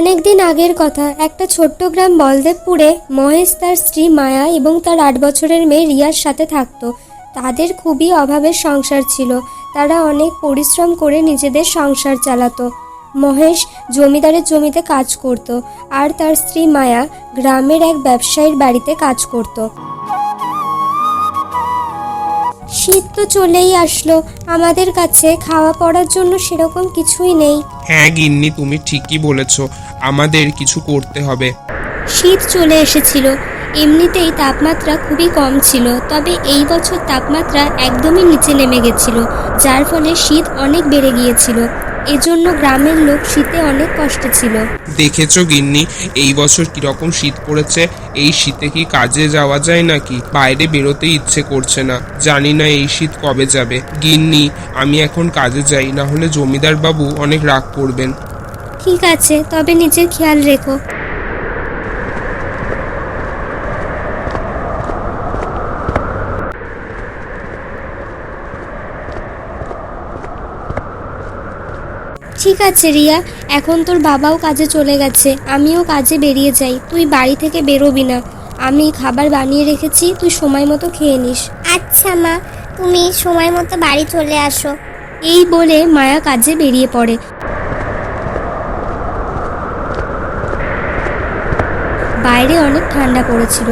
অনেকদিন আগের কথা, একটা ছোট্ট গ্রাম বলদেবপুরে মহেশ তার স্ত্রী মায়া এবং তার আট বছরের মেয়ে রিয়ার সাথে থাকতো। তাদের খুবই অভাবের সংসার ছিল। তারা অনেক পরিশ্রম করে নিজেদের সংসার চালাতো। মহেশ জমিদারের জমিতে কাজ করত আর তার স্ত্রী মায়া গ্রামের এক ব্যবসায়ীর বাড়িতে কাজ করত। শীত তো চলেই আসলো। আমাদের কাছে খাওয়া পড়ার জন্য সেরকম কিছুই নেই। হ্যাঁ গিন্নি, তুমি ঠিকই বলেছ। আমাদের কিছু করতে হবে। শীত চলে এসেছিল। এমনিতেই তাপমাত্রা খুবই কম ছিল তবে এই বছর তাপমাত্রা একদমই নিচে নেমে গেছিল যার ফলে শীত অনেক বেড়ে গিয়েছিল। এজন্য গ্রামের লোক শীতে অনেক কষ্টে ছিল। দেখেছ গিন্নি এই বছর কীরকম শীত পড়েছে? এই শীতে কি কাজে যাওয়া যায় নাকি? বাইরে বেরোতে ইচ্ছে করছে না। জানি না এই শীত কবে যাবে। গিন্নি আমি এখন কাজে যাই না হলে জমিদার বাবু অনেক রাগ করবেন। ঠিক আছে তবে নিজের খেয়াল রেখো। ঠিক আছে রিয়া। এখন তোর বাবাও কাজে চলে গেছে। আমিও কাজে বেরিয়ে যাই। তুই বাড়ি থেকে বেরোবি না। আমি খাবার বানিয়ে রেখেছি তুই সময় মতো খেয়ে নিস। আচ্ছা মা। তুমি সময় মতো বাড়ি চলে আসো। এই বলে মায়া কাজে বেরিয়ে পড়ে। বাইরে অনেক ঠান্ডা পড়েছিল।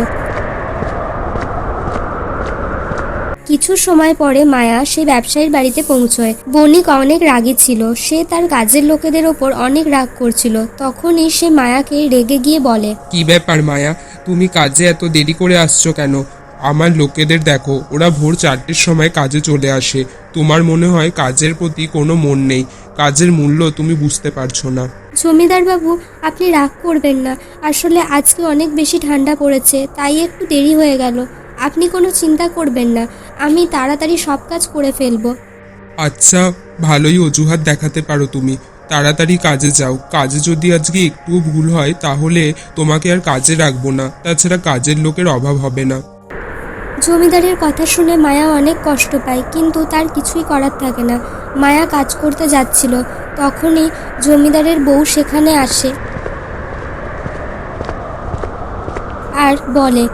কিছু সময় পরে মায়া সেই ব্যবসায়ীর বাড়িতে পৌঁছয়। বণিক অনেক রাগী ছিল। সে তার কাজের লোকেদের ওপর অনেক রাগ করছিল। তখনই সে মায়াকে রেগে গিয়ে বলে, কি ব্যাপার মায়া? তুমি কাজে এত দেরি করে আসছো কেন? আমার লোকেদের দেখো, ওরা ভোর চারটের সময় কাজে চলে আসে। তোমার মনে হয় কাজের প্রতি কোনো মন নেই। কাজের মূল্য তুমি বুঝতে পারছ না। জমিদার বাবু আপনি রাগ করবেন না। আসলে আজকে অনেক বেশি ঠান্ডা পড়েছে তাই একটু দেরি হয়ে গেল। আপনি কোনো চিন্তা করবেন না আমি তাড়াতাড়ি সব কাজ করে ফেলব। আচ্ছা ভালোই অজুহাত দেখাতে পারো তুমি। তাড়াতাড়ি কাজে যাও। কাজে যদি আজকে একটুও ভুল হয় তাহলে তোমাকে আর কাজে রাখব না। তাছাড়া কাজের লোকের অভাব হবে না। জমিদারের কথা শুনে মায়া অনেক কষ্ট পায় কিন্তু তার কিছুই করার থাকে না। মায়া কাজ করতে যাচ্ছিল তখনই জমিদারের বউ সেখানে আসে। আর বলে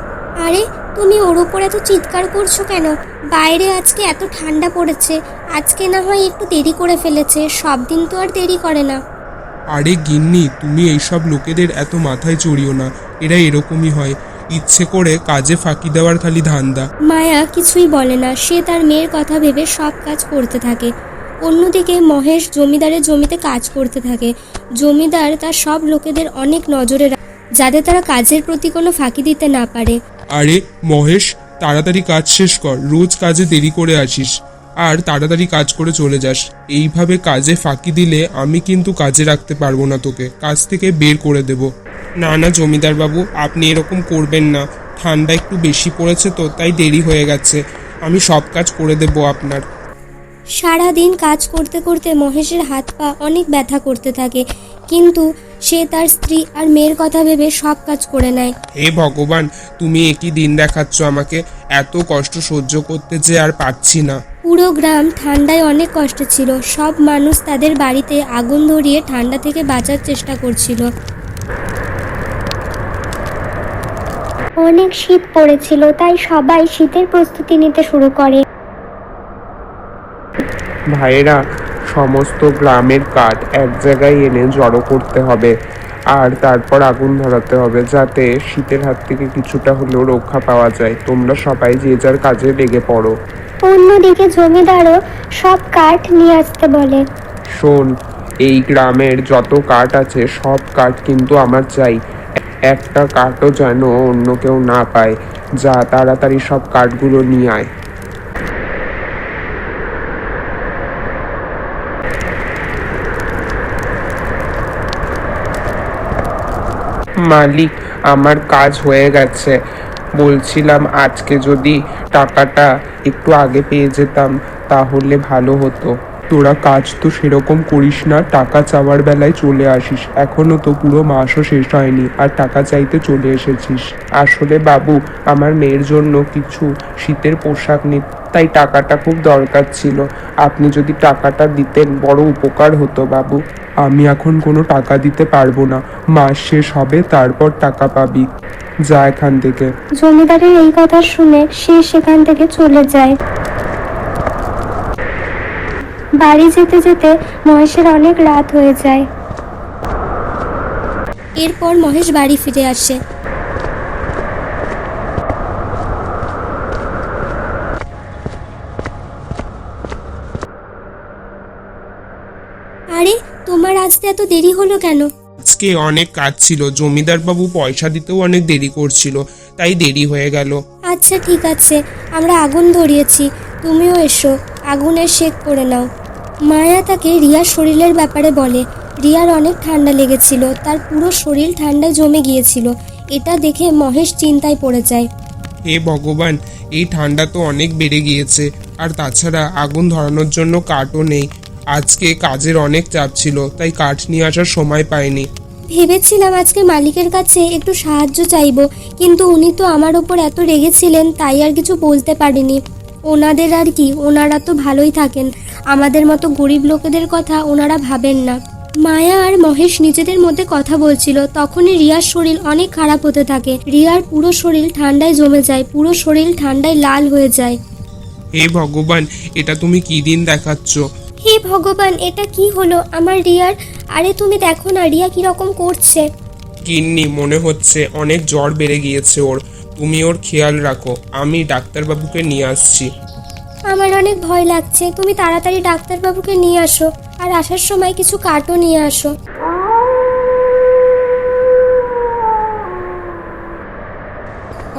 আরে তুমি ওর উপর এত চিৎকার করছ কেন? বাইরে আজকে এত ঠান্ডা পড়েছে আজকে না হয় একটু দেরি করে ফেলেছে সব দিন তো আর দেরি করে না। আরে গিন্নি তুমি এইসব লোকেদের এত মাথায় চড়িও না এরা এরকমই হয় ইচ্ছে করে কাজে ফাঁকি দেওয়ার খালি ধান্দা। মায়া কিছুই বলে না সে তার মেয়ের কথা ভেবে সব কাজ করতে থাকে। অন্যদিকে মহেশ জমিদারের জমিতে কাজ করতে থাকে। জমিদার তার সব লোকেদের অনেক নজরে রাখে, যাতে তারা কাজের প্রতি কোনো ফাঁকি দিতে না পারে। আরে, মহেশ, তাড়াতাড়ি কাজ শেষ কর, রোজ কাজে দেরি করে আসিস, আর তাড়াতাড়ি কাজ করে চলে যাস। এইভাবে কাজে ফাঁকি দিলে আমি কিন্তু কাজে রাখতে পারব না তোকে, কাজ থেকে বের করে দেব। না না জমিদার বাবু আপনি এরকম করবেন না। ঠান্ডা একটু বেশি পড়েছে তো, তাই দেরি হয়ে গেছে। আমি সব কাজ করে দেব আপনার। সারা দিন কাজ করতে করতে মহেশের হাত পা অনেক ব্যথা করতে থাকে। কিন্তু সে তার স্ত্রী আর মেয়ের কথা ভেবে সব কাজ করে নেয়। হে ভগবান তুমি একই দিন দেখাচ্ছ আমাকে। এত কষ্ট সহ্য করতে যে আর পারছি না। পুরো গ্রাম ঠান্ডায় অনেক কষ্ট ছিল। সব মানুষ তাদের বাড়িতে আগুন ধরিয়ে ঠান্ডা থেকে বাঁচার চেষ্টা করছিল। অনেক শীত পড়েছিল তাই সবাই শীতের প্রস্তুতি নিতে শুরু করে। ভাইয়েরা সমস্ত গ্রামের কাঠ এক জায়গায় এনে জড়ো করতে হবে আর তারপর আগুন ধরাতে হবে যাতে শীতের হাত থেকে কিছুটা হলেও রক্ষা পাওয়া যায়। তোমরা সবাই যে যার কাজে লেগে পড়ো। অন্যদিকে জমিদারও সব কাঠ নিয়ে আসতে বলে। শোন এই গ্রামের যত কাঠ আছে সব কাঠ কিন্তু আমার চাই। একটা কাঠও যেন অন্য কেউ না পায়। যা তাড়াতাড়ি সব কাঠগুলো নিয়ে আয়। মালিক, আমার কাজ হয়ে গেছে। বলছিলাম, আজকে যদি টাকাটা একটু আগে পেয়ে যেতাম, তাহলে ভালো হতো। তোরা কাজ তো সেরকম করিস না, টাকা চাওয়ার বেলায় চলে আসিস। এখনও তো পুরো মাসও শেষ হয়নি, আর টাকা চাইতে চলে এসেছিস। আসলে বাবু, আমার মেয়ের জন্য কিছু শীতের পোশাক নি, তাই টাকাটা খুব দরকার ছিল। আপনি যদি টাকাটা দিতেন, বড় উপকার হতো বাবু। আমি এখন কোনো টাকা দিতে পারব না। মাস শেষ হবে, তারপর টাকা পাবি। যা এখান থেকে। জমিদারের এই কথা শুনে সে সেখান থেকে চলে যায়। বাড়ি যেতে যেতে মহেশের অনেক রাত হয়ে যায়। এরপর মহেশ বাড়ি ফিরে আসে। আরে তোমার আসতে এত দেরি হলো কেন? আজকে অনেক কাজ ছিল। জমিদার বাবু পয়সা দিতেও অনেক দেরি করছিল তাই দেরি হয়ে গেল। আচ্ছা ঠিক আছে। আমরা আগুন ধরিয়েছি। তুমিও এসো। আগুনের শেক করে নাও। মায়া তাকে রিয়ার শরীরের ব্যাপারে বলে। রিয়ার অনেক ঠান্ডা লেগেছিল তার পুরো শরীর ঠান্ডায় জমে গিয়েছিল। এটা দেখে মহেশ চিন্তায় পড়ে যায়। হে ভগবান এই ঠান্ডা তো অনেক বেড়ে গিয়েছে আর তাছাড়া আগুন ধরানোর জন্য কাঠও নেই। আজকে কাজের অনেক চাপ ছিল তাই কাঠ নিয়ে আসার সময় পাইনি। ভেবেছিলাম আজকে মালিকের কাছে একটু সাহায্য চাইব কিন্তু উনি তো আমার ওপর এত রেগেছিলেন তাই আর কিছু বলতে পারিনি। ওনাদের আর কি ওনারা তো ভালোই থাকেন। আমাদের মতো গরিব লোকেদের কথা ওনারা ভাবেন না। মায়া আর মহেশ নিজেদের মধ্যে কথা বলছিল তখনই রিয়ার শরীর অনেক খারাপ হতে থাকে। রিয়ার পুরো শরীর ঠান্ডায় জমে যায় পুরো শরীর ঠান্ডায় লাল হয়ে যায়। হে ভগবান এটা তুমি কি দিন দেখাচ্ছ? হে ভগবান এটা কি হলো আমার রিয়ার? আরে তুমি দেখো না রিয়া কীরকম করছে। গিন্নি মনে হচ্ছে অনেক জ্বর বেড়ে গিয়েছে ওর। তুমি ওর খেয়াল রাখো আমি ডাক্তারবাবুকে নিয়ে আসছি। আমার অনেক ভয় লাগছে। তুমি তাড়াতাড়ি ডাক্তারবাবুকে নিয়ে আসো আর আসার সময় কিছু কাঠও নিয়ে আসো।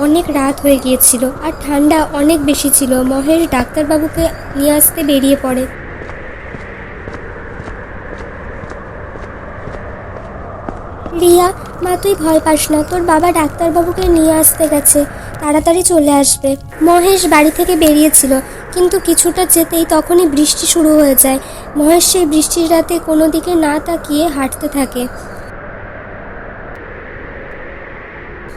অনেক রাত হয়ে গিয়েছিল আর ঠান্ডা অনেক বেশি ছিল। মহেশ ডাক্তারবাবুকে নিয়ে আসতে বেরিয়ে পড়ে। রিয়া, মা, তুই ভয় পাস না। তোর বাবা ডাক্তারবাবুকে নিয়ে আসতে গেছে। তাড়াতাড়ি চলে আসবে। মহেশ বাড়ি থেকে বেরিয়েছিল। কিন্তু কিছুটা যেতেই তখনই বৃষ্টি শুরু হয়ে যায়। মহেশ সেই বৃষ্টির রাতে কোনো দিকে না তাকিয়ে হাঁটতে থাকে।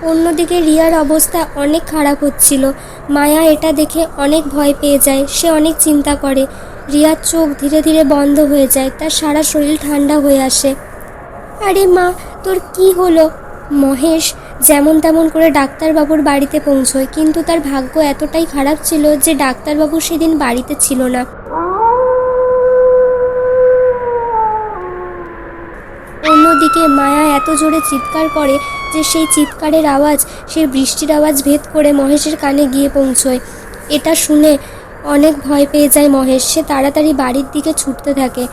অন্যদিকে রিয়ার অবস্থা অনেক খারাপ হচ্ছিল। মায়া এটা দেখে অনেক ভয় পেয়ে যায়, সে অনেক চিন্তা করে। রিয়ার চোখ ধীরে ধীরে বন্ধ হয়ে যায়, তার সারা শরীর ঠান্ডা হয়ে আসে। আরে মা, তোর কি হলো? মহেশ যেমন তেমন করে ডাক্তারবাবুর বাড়িতে পৌঁছয়, কিন্তু তার ভাগ্য এতটাই খারাপ ছিল যে ডাক্তারবাবু সেদিন বাড়িতে ছিল না। অন্যদিকে মায়া এত জোরে চিৎকার করে যে সেই চিৎকারের আওয়াজ, সেই বৃষ্টির আওয়াজ ভেদ করে মহেশের কানে গিয়ে পৌঁছয়। এটা শুনে অনেক ভয় পেয়ে যায় মহেশ, সে তাড়াতাড়ি বাড়ির দিকে ছুটতে থাকে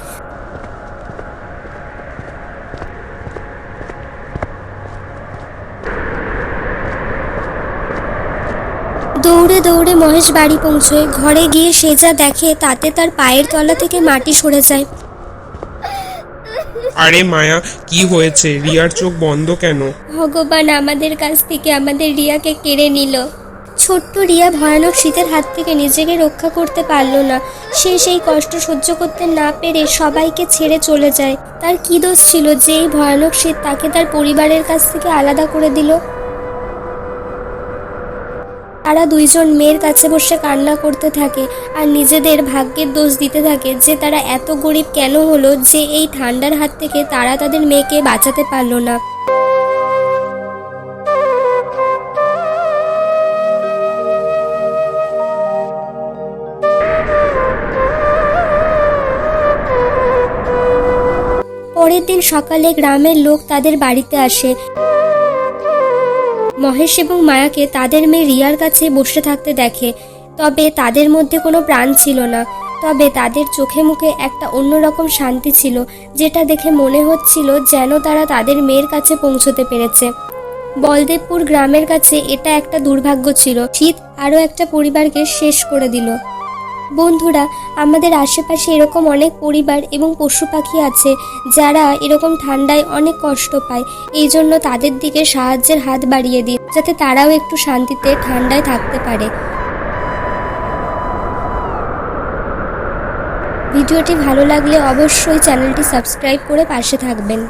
দৌড়ে দৌড়ে মহেশ বাড়ি পৌঁছয়। ঘরে গিয়ে সে যা দেখে তাতে তার পায়ের তলা থেকে মাটি সরে যায়। আরে মায়া কি হয়েছে? রিয়ার চোখ বন্ধ কেন? ভগবান আমাদের কাছ থেকে আমাদের রিয়াকে কেড়ে নিল। ছোট্ট রিয়া ভয়ানক শীতের হাত থেকে নিজেকে রক্ষা করতে পারল না। সে সেই কষ্ট সহ্য করতে না পেরে সবাইকে ছেড়ে চলে যায়। তার কি দোষ ছিল যে এই ভয়ানক শীত তাকে তার পরিবারের কাছ থেকে আলাদা করে দিল? তারা দুইজন মেয়ের কাছে বসে কান্না করতে থাকে আর নিজেদের ভাগ্যের দোষ দিতে থাকে যে তারা এত গরিব কেন হলো যে এই ঠান্ডার হাত থেকে তারা তাদের মেয়েকে বাঁচাতে পারল না। পরের দিন সকালে গ্রামের লোক তাদের বাড়িতে আসে। মহেশ এবং মায়াকে তাদের মেয়ে রিয়ার কাছে বসে থাকতে দেখে, তবে তাদের মধ্যে কোনো প্রাণ ছিল না। তবে তাদের চোখে মুখে একটা অন্যরকম শান্তি ছিল, যেটা দেখে মনে হচ্ছিল যেন তারা তাদের মেয়ের কাছে পৌঁছতে পেরেছে। বলদেবপুর গ্রামের কাছে এটা একটা দুর্ভাগ্য ছিল। শীত আরও একটা পরিবারকে শেষ করে দিল। বন্ধুরা, আমাদের আশেপাশে এরকম অনেক পরিবার এবং পশু পাখি আছে যারা এরকম ঠান্ডায় অনেক কষ্ট পায়। এই জন্য তাদের দিকে সাহায্যের হাত বাড়িয়ে দিন, যাতে তারাও একটু শান্তিতে ঠান্ডায় থাকতে পারে। ভিডিওটি ভালো লাগলে অবশ্যই চ্যানেলটি সাবস্ক্রাইব করে পাশে থাকবেন।